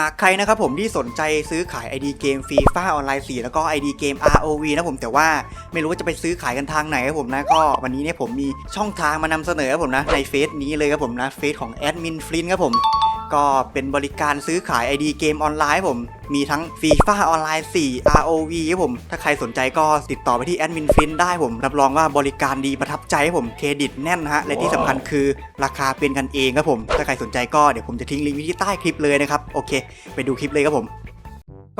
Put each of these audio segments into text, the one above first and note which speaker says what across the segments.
Speaker 1: หากใครนะครับผมที่สนใจซื้อขาย ID เกมฟรีฟ้าออนไลน์4แล้วก็ ID เกม ROV นะผมแต่ว่าไม่รู้ว่าจะไปซื้อขายกันทางไหนครับผมนะก็วันนี้เนี่ยผมมีช่องทางมานำเสนอครับผมนะในเฟซนี้เลยครับผมนะเฟซของแอดมินฟลินครับผม ก็เป็นบริการซื้อขาย ID เกมออนไลน์ครับผม มีทั้งฟีฟ่าออนไลน์ 4 ROV ครับผม ถ้าใครสนใจก็ติดต่อไปที่แอดมินฟินได้ผม รับรองว่าบริการดีประทับใจครับผมเครดิตแน่นนะฮะ และที่สำคัญคือราคาเป็นกันเองครับผม ถ้าใครสนใจก็เดี๋ยวผมจะทิ้งลิงก์ไว้ที่ใต้คลิปเลยนะครับ โอเค ไปดูคลิปเลยครับผม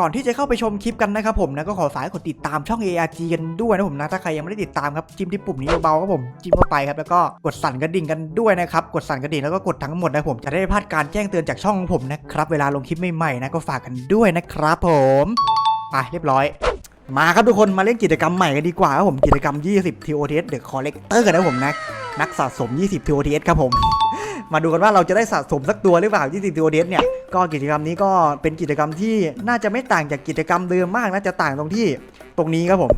Speaker 1: ก่อนที่จะเข้าไปชมคลิปกันนะครับผมนะก็ขอฝากกดติดตามช่อง ARG กันด้วยนะผมนะถ้าใครยังไม่ได้ติดตามครับจิ้มที่ปุ่มนี้เบาๆครับผมจิ้มเข้าไปครับแล้วก็กดสั่นกระดิ่งกันด้วยนะครับกดสั่นกระดิ่งแล้วก็กดทั้งหมดนะผมจะได้ไม่พลาดการแจ้งเตือนจากช่องของผมนะครับเวลาลงคลิปใหม่ๆนะก็ฝากกันด้วยนะครับผมไปเรียบร้อย มาครับทุกคนมาเล่นกิจกรรมใหม่กันดีกว่าครับผมกิจกรรม 20 TOTS The Collector กันนะผมนะนักสะสม 20 TOTS ครับผม มาดูกันว่าเราจะได้สะสมสักตัวหรือเปล่า 20 TOTS เนี่ย ก็กิจกรรมนี้ก็เป็นกิจกรรมที่น่าจะไม่ต่างจากกิจกรรมเดิมมากน่าจะต่างตรงที่ตรงนี้ครับผม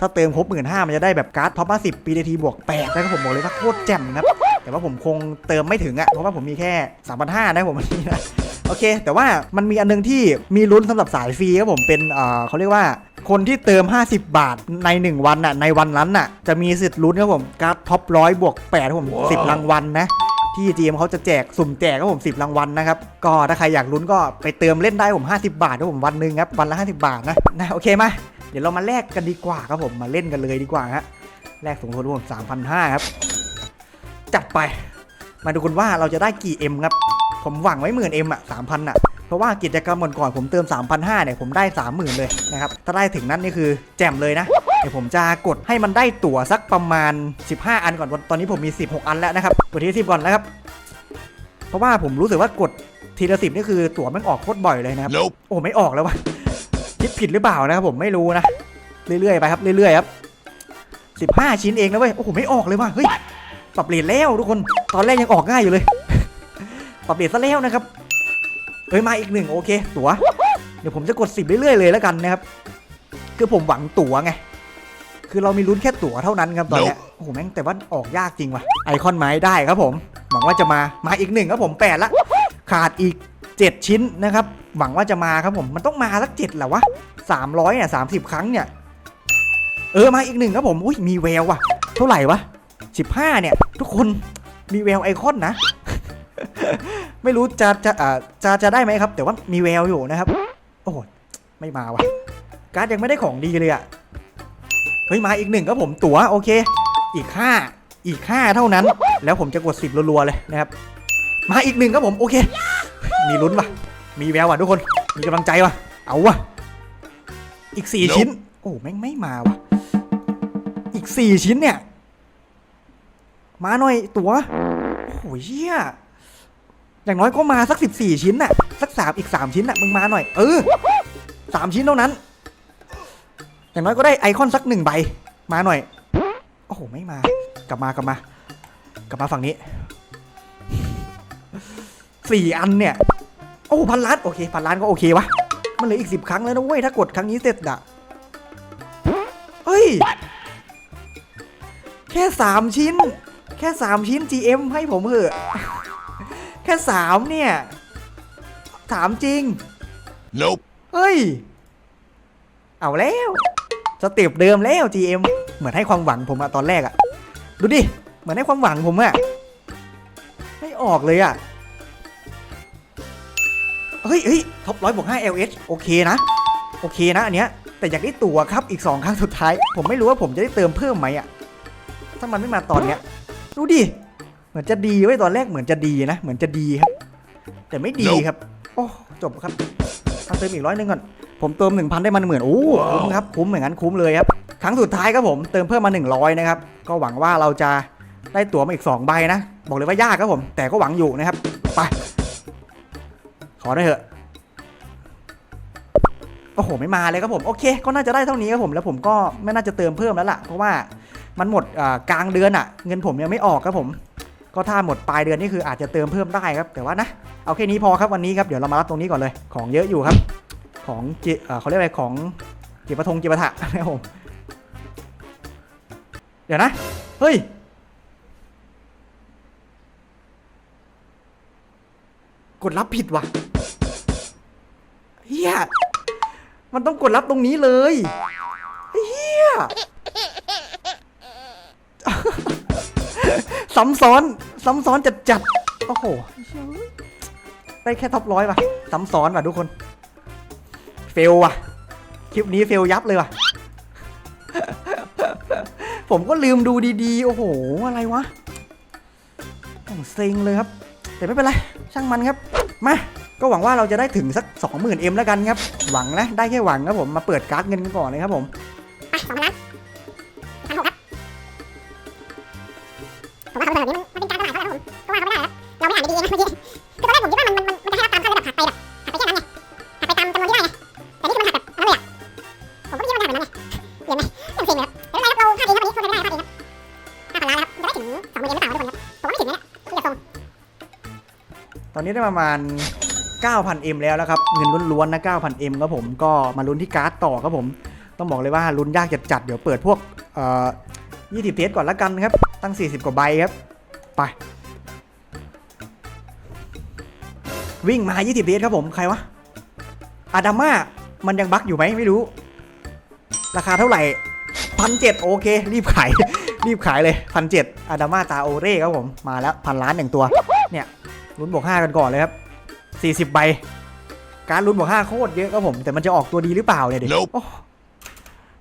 Speaker 1: ถ้าเติมครบหมื่นห้ามันจะได้แบบการ์ดท็อปมาสิบปีทีบวกแปดนะครับผมบอกเลยว่าโคตรแจ่มครับแต่ว่าผมคงเติมไม่ถึงอะเพราะว่าผมมีแค่3 5 0 0นห้านะผมวันนี้นะโอเค แต่ว่ามันมีอันนึงที่มีลุ้นสำหรับสายฟรีครับผมเป็นเอ่อเขาเรียกว่าคนที่เติม 50 บาทใน 1 วันน่ะในวันนั้นน่ะจะมีสิทธิ์ลุ้นครับผมการ์ดท็อปร้อยบวก8ครับผม 10 รางวัลนะ ที่ GM เขาจะแจกสุ่มแจกครับผม10รางวัลนะครับ ก็ถ้าใครอยากลุ้นก็ไปเติมเล่นได้ผม 50 บาทครับผมวันหนึ่งครับวันละ 50 บาทนะนะโอเคมาเดี๋ยวเรามาแลกกันดีกว่าครับผมมาเล่นกันเลยดีกว่าฮะแลกสูงสุดผม3,500ครับจัดไป มาดูกันว่าเราจะได้กี่ M ครับผมหวังไว้หมื่น M อะ3,000อะเพราะว่ากิจกรรมก่อนๆผมเติม 3,500เนี่ยผมได้ 30,000 เลยนะครับ ถ้าได้ถึงนั้นนี่คือแจ่มเลยนะ เดี๋ยวผมจะกดให้มันได้ตั๋วสักประมาณ 15 อันก่อนตอนนี้ผมมี 16 อันแล้วนะครับกดที่10ก่อนนะครับ เพราะว่าผมรู้สึกว่ากดทีละสิบนี่คือตั๋วมันออกโคตรบ่อยเลยนะครับ
Speaker 2: Nope.
Speaker 1: โอ้ไม่ออกแล้ววะคิดผิดหรือเปล่านะครับผมไม่รู้นะเรื่อยๆไปครับเรื่อยๆครับ15ชิ้นเองนะเว้ยโอ้โหไม่ออกเลยว่ะเฮ้ยปรับเปลี่ยนแล้วทุกคนตอนแรกยังออกง่ายอยู่เลย ปรับเปลี่ยนซะแล้วนะครับเอ้ยมาอีกหนึ่งโอเค ตั๋วเดี๋ยวผมจะกดสิบเรื่อยๆเลยแล้วกันนะครับ คือผมหวังตั๋วไง คือเรามีลุ้นแค่ตั๋วเท่านั้นครับตอนเนี้ยโอ้โหแม่งแต่ว่าออกยากจริงว่ะไอคอนไม้ได้ครับผมหวังว่าจะมามาอีกหนึ่งครับผมแปดละขาดอีก 7 ชิ้นนะครับหวังว่าจะมาครับผมมันต้องมาสักเจ็ดแหละวะ300เนี่ย30ครั้งเนี่ยเออมาอีกหนึ่งครับผมอุ้ยมีแววว่ะ เท่าไหร่วะ15เนี่ย ทุกคนมีแววไอคอนนะ ไม่รู้จะจะอ่าจะจะได้ไหมครับ แต่ว่ามีแววอยู่นะครับ โอ้โหไม่มาว่ะ การ์ดยังไม่ได้ของดีเลยอะ เฮ้ยมาอีกหนึ่งครับผมตั๋วโอเค อีกห้าอีกห้าเท่านั้น แล้วผมจะกดสิบรัวๆเลยนะครับ มาอีกหนึ่งครับผมโอเค มีลุ้นว่ะมีแววว่ะทุกคนมีกำลังใจว่ะ เอาว่ะ อีกสี่
Speaker 2: Nope
Speaker 1: ชิ้น โอ้แม่งไม่มาว่ะ อีกสี่ชิ้นเนี่ย มาหน่อยตัวโอ้โหเชี่ยอย่างน้อยก็มาสักสิบสี่ชิ้นน่ะ สักสามอีกสามชิ้นน่ะมึงมาหน่อย เออสามชิ้นเท่านั้น อย่างน้อยก็ได้ไอคอนสักหนึ่งใบ มาหน่อย โอ้โห ไม่มา กลับมากลับมา กลับมาฝั่งนี้สี่อันเนี่ย โอ้พันล้านโอเคพันล้านก็โอเควะ มันเหลืออีกสิบครั้งแล้วนะเว้ย ถ้ากดครั้งนี้เสร็จอะเฮ้ย แค่สามชิ้น แค่สามชิ้น GM ให้ผมเถอะ แค่สามเนี่ยถามจริง
Speaker 2: Nope.
Speaker 1: เฮ้ย เอาแล้ว สเต็ปเดิมแล้ว GM เหมือนให้ความหวังผมอะตอนแรกอะดูดิ เหมือนให้ความหวังผมอะไม่ออกเลยอะเฮ้ยเฮ้ยท็อปร้อยบวกห้า LH โอเคนะ โอเคนะอันเนี้ย แต่อยากได้ตั๋วครับอีก 2 ครั้งสุดท้าย ผมไม่รู้ว่าผมจะได้เติมเพิ่มไหมอะถ้ามันไม่มาตอนเนี้ย ดูดิ เหมือนจะดีไว้ยตอนแรกเหมือนจะดีนะ เหมือนจะดีครับ แต่ไม่ดี
Speaker 2: Nope
Speaker 1: ครับ โอ้ จบครับเอาเติมอีกร้อยหนึ่งก่อน ผมเติม 1,000 ได้มันเหมือนโอ้คุ้มครับคุ้มเหมือนกันคุ้มเลยครับครั้งสุดท้ายครับผมเติมเพิ่มมา 100 นะครับ ก็หวังว่าเราจะได้ตั๋วมาอีก 2 ใบนะ บอกเลยว่ายากครับผม แต่ก็หวังอยู่นะครับ ไป ขอได้เถอะ โอ้โห ไม่มาเลยครับผม โอเค ก็น่าจะได้เท่านี้ครับผม แล้วผมก็ไม่น่าจะเติมเพิ่มแล้วล่ะ เพราะว่ามันหมดอ่ากลางเดือนอะเงินผมยังไม่ออกครับผม ก็ถ้าหมดปลายเดือนนี่คืออาจจะเติมเพิ่มได้ครับ แต่ว่านะ เอาแค่นี้พอครับวันนี้ครับ เดี๋ยวเรามารับตรงนี้ก่อนเลย ของเยอะอยู่ครับ ของเจเขาเรียกอะไรของเจปะทงเจปะทะนะครับผมเดี๋ยวนะ เฮ้ยกดรับผิดว่ะฮียมันต้องกดรับตรงนี้เลยเฮียซ้ำซ้อนซ้ำซ้อนจัดจัดโอ้โห ได้แค่ท็อปร้อยป่ะซ้ำซ้อนว่ะทุกคน เฟลว่ะ คลิปนี้เฟลยับเลยว่ะ ผมก็ลืมดูดีๆ โอ้โห อะไรวะต้องเซ็งเลยครับ แต่ไม่เป็นไร ช่างมันครับ มา ก็หวังว่าเราจะได้ถึงสัก 20,000 M แล้วกันครับ หวังนะ ได้แค่หวังครับผม มาเปิดการ์ดเงินกันก่อนเล
Speaker 2: ยครับผม
Speaker 1: อนนี้ได้ประมาณ 9,000 M แล้วนะครับ เงินล้วนๆนะ 9,000 M ครับผมก็มาลุ้นที่การ์ดต่อครับผม ต้องบอกเลยว่าลุ้นยากจัดๆเดี๋ยวเปิดพวกเอ่อ20 เทสก่อนละกันครับ ตั้ง 40 กว่าใบครับ ไป วิ่งมา 20 เทสครับผม ใครวะ อาดาม่า มันยังบั๊กอยู่ไหมไม่รู้ ราคาเท่าไหร่พันเจ็ดโอเค รีบขาย รีบขายเลยพันเจ็ดอาดาม่าตาโอเร่ครับผม มาแล้วพันล้านหนึ่งตัว เนี่ย ลุ้นบวก5กันก่อนเลยครับ 40 ใบ การลุ้นบวก5โคตรเยอะครับผม แต่มันจะออกตัวดีหรือเปล่าเนี่ยเด็ก
Speaker 3: Nope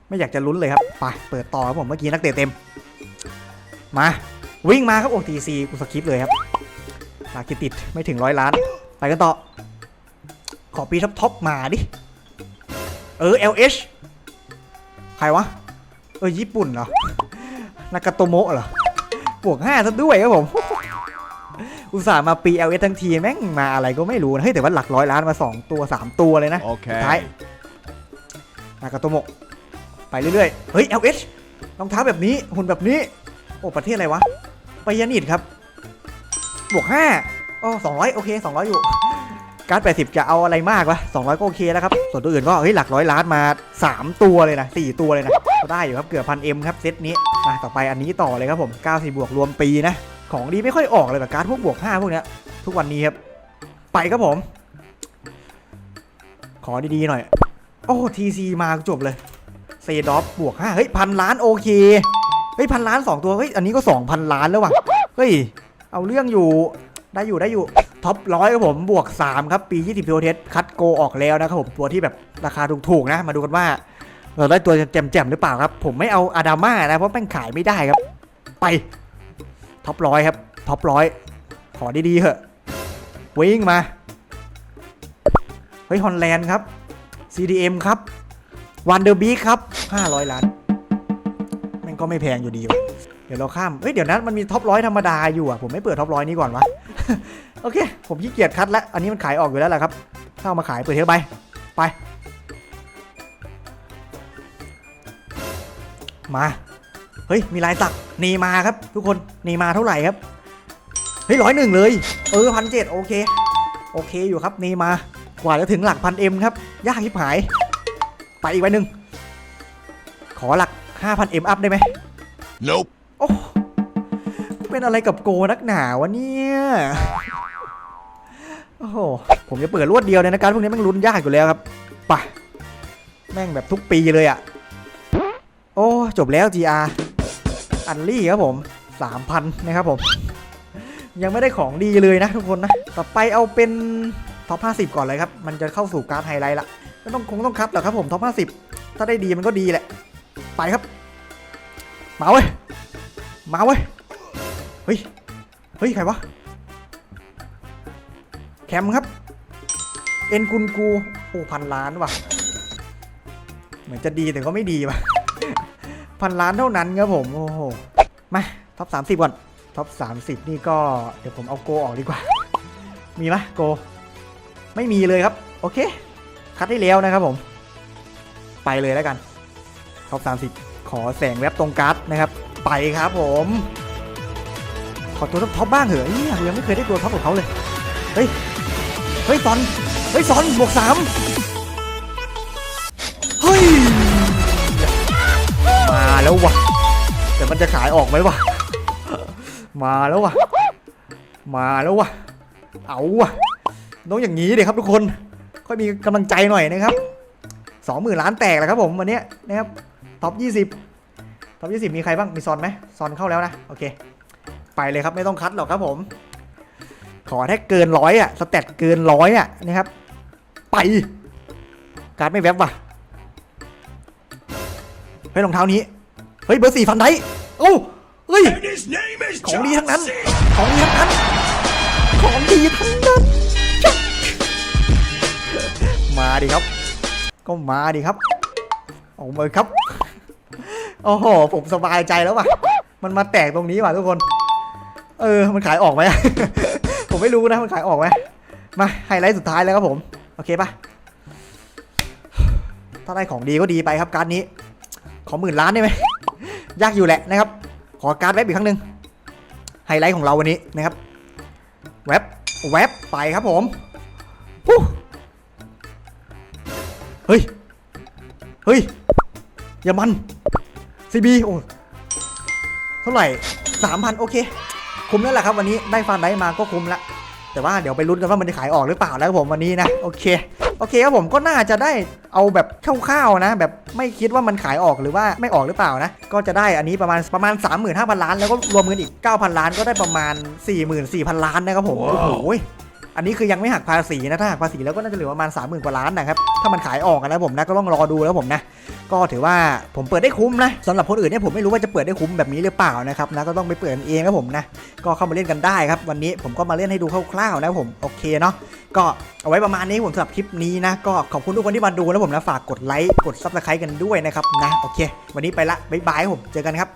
Speaker 1: ไม่อยากจะลุ้นเลยครับ ไป เปิดต่อครับผม เมื่อกี้นักเตะเต็ม มา วิ่งมาครับโอ้ทีซีกูสคิปเลยครับลากิติดไม่ถึงร้อยล้าน ไปกันต่อ ขอปีท็อปท็อปมาดิ เออ LH ใครวะ เออ ญี่ปุ่นเหรอนากาโตโมะเหรอบวก5ซะด้วยครับผม อุตส่าห์มาปี LS ทั้งทีแม่งมาอะไรก็ไม่รู้นะเฮ้ยแต่ว่าหลักร้อยล้านมา 2 ตัว 3 ตัวเลยนะท้าย
Speaker 3: Okay.
Speaker 1: นากาโตโมะไปเรื่อยๆ เฮ้ย LH รองเท้าแบบนี้ หุ่นแบบนี้ โอ้ ประเทศอะไรวะไปยานิดครับ บวก5อ๋อ200 โอเค 200 อยู่ การ์ด80 จะเอาอะไรมากวะ 200 ก็โอเคแล้วครับ ส่วนตัวอื่นก็เฮ้ยหลักร้อยล้านมา 3 ตัวเลยนะ 4 ตัวเลยนะก็ได้อยู่ครับเกือบพันเอ็มครับเซตนี้มาต่อไปอันนี้ต่อเลยครับผม 90 บวกรวมปีนะ ของดีไม่ค่อยออกเลยแบบการ์ดพวกบวก5พวกเนี้ยทุกวันนี้ครับ ไปครับผม ขอดีๆหน่อย โอ้ทีซีมาจบเลยเซดอฟบวก5เฮ้ยพันล้านโอเค เฮ้ยพันล้าน2ตัว เฮ้ยอันนี้ก็ 2,000 ล้านแล้วว่ะ เฮ้ย เอาเรื่องอยู่ได้อยู่ได้อยู่ท็อปร้อยครับผมบวก 3 ครับ ปี 20พิโอเทสคัดโกออกแล้วนะครับผมตัวที่แบบราคาถูกๆนะ มาดูกันว่าเราได้ตัวแจ่มๆหรือเปล่าครับ ผมไม่เอาอาดาม่านะ เพราะแม่งขายไม่ได้ครับ ไป ท็อปร้อยครับ ท็อปร้อยขอดีๆเถอะ วิ่งมา เฮ้ย ฮอลแลนด์ครับ CDM ครับ วันเดอร์บีครับ 500 ล้าน แม่งก็ไม่แพงอยู่ดีวะเดี๋ยวเราข้าม เฮ้ย เดี๋ยวนะมันมีท็อปร้อยธรรมดาอยู่อะ ผมไม่เปิดท็อปร้อยนี้ก่อนวะ โอเค ผมขี้เกียจคัดแล้ว อันนี้มันขายออกอยู่แล้วแหละครับ ถ้าเอามาขายเปิดเทปไป ไป มา เฮ้ย มีลายสักเนมาครับ ทุกคนเนมาเท่าไหร่ครับ เฮ้ยร้อยหนึ่งเลย เออพันเจ็ดโอเค โอเคอยู่ครับเนมากว่าจะถึงหลักพันเอ็มครับ ยากทิบหาย ไปอีกใบหนึ่ง ขอหลัก5,000 M อัพได้ไหม
Speaker 3: Nope.
Speaker 1: โอ้เป็นอะไรกับโกนักหนาวะเนี่ยโอ้โห ผมจะเปิดรวดเดียวเลยนะการพวกนี้แม่งลุ้นยากอยู่แล้วครับไปะแม่งแบบทุกปีเลยอะ่ะ โอ้ จบแล้ว GR อันลี่ครับผม3,000นะครับผม ยังไม่ได้ของดีเลยนะทุกคนนะ ต่อไปเอาเป็นท็อป50 ก่อนเลยครับ มันจะเข้าสู่การไฮไลท์ละไม่ต้องคงต้องคัดหรอกครับผมท็อป50 ถ้าได้ดีมันก็ดีแหละ ไปครับ มาเว้ย มาเว้ย เฮ้ย เฮ้ย ใครวะ แคมครับ เอ็นกุนกู โอ้พันล้านว่ะ เหมือนจะดีแต่ก็ไม่ดีว่ะ พันล้านเท่านั้นครับผมโอ้โหมาท็อป30ก่อนท็อป30นี่ก็เดี๋ยวผมเอาโกออกดีกว่า มีไหมโก ไม่มีเลยครับ โอเค คัดได้แล้วนะครับผม ไปเลยแล้วกันท็อป30ขอแสงแว็บตรงการ์ดนะครับ ไปครับผม ขอตัวท็อปบ้างเหอะเฮ้ยยังไม่เคยได้ตัวท็อปของเขาเลย เฮ้ย เฮ้ยซอน เฮ้ยซอนบวกสาม แล้ววะแต่มันจะขายออกไหมวะมาแล้ววะมาแล้ววะเอาวะต้องอย่างนี้เลยครับทุกคนค่อยมีกำลังใจหน่อยนะครับสองหมื่นล้านแตกแล้วครับผมวันนี้นะครับท็อปยี่สิบท็อปยี่สิบมีใครบ้างมีซอนไหมซอนเข้าแล้วนะโอเค ไปเลยครับไม่ต้องคัดหรอกครับผม ขอแค่เกินร้อยอะสแตทเกินร้อยอะนะครับ ไป การ์ดไม่แวบว่ะเฮ้ยรองเท้านี้ เฮ้ยเบอร์สี่ฟันไดโอ้เฮ้ย
Speaker 3: And his name is
Speaker 1: ของดีทั้งนั้น
Speaker 3: John C.
Speaker 1: ของดีทั้งนั้น ของดีทั้งนั้นจ๊ะมาดิครับ ก็มาดิครับออกมาครับโอ้โหผมสบายใจแล้วว่ะ มันมาแตกตรงนี้ว่ะทุกคน เออ มันขายออกไหม ผมไม่รู้นะ มันขายออกไหม มาไฮไลท์สุดท้ายแล้วครับผม โอเคปะถ้าได้ของดีก็ดีไปครับการดนี้ ขอหมื่นล้านได้ไหม ยากอยู่แหละนะครับ ขอการ์ดแวบอีกครั้งหนึ่งไฮไลท์ของเราวันนี้นะครับ แวบแวบไปครับผมเฮ้ย เฮ้ย อย่ามันซีบีโอ้เท่าไหร่สามพันโอเค คุ้มแล้วแหละครับวันนี้ได้ฟันได้มาก็คุ้มละแต่ว่าเดี๋ยวไปลุ้นกันว่ามันจะขายออกหรือเปล่านะครับผมวันนี้นะ โอเค โอเคครับผมก็น่าจะได้เอาแบบคร่าวๆนะ แบบไม่คิดว่ามันขายออกหรือว่าไม่ออกหรือเปล่านะ ก็จะได้อันนี้ประมาณประมาณ 35,000 ล้าน แล้วก็รวมเงินอีก 9,000 ล้านก็ได้ประมาณ 44,000 ล้านนะครับผมโอ้โห อันนี้คือยังไม่หักภาษีนะถ้าหักภาษีแล้วก็น่าจะเหลือประมาณ 30,000 กว่าล้านนะครับถ้ามันขายออกนะผมนะก็ต้องรอดูแล้วผมนะก็ถือว่าผมเปิดได้คุ้มนะสำหรับคนอื่นเนี่ยผมไม่รู้ว่าจะเปิดได้คุ้มแบบนี้หรือเปล่านะครับนะก็ต้องไปเปิดเองครับผมนะก็เข้ามาเล่นกันได้ครับวันนี้ผมก็มาเล่นให้ดูคร่าวๆนะผมโอเคเนาะก็เอาไว้ประมาณนี้ผมสำหรับคลิปนี้นะก็ขอบคุณทุกคนที่มาดูนะผมนะฝากกดไลค์กดซับสไครต์กันด้วยนะครับนะโอเค วันนี้ไปละบ๊ายบายผมเจอกันครับ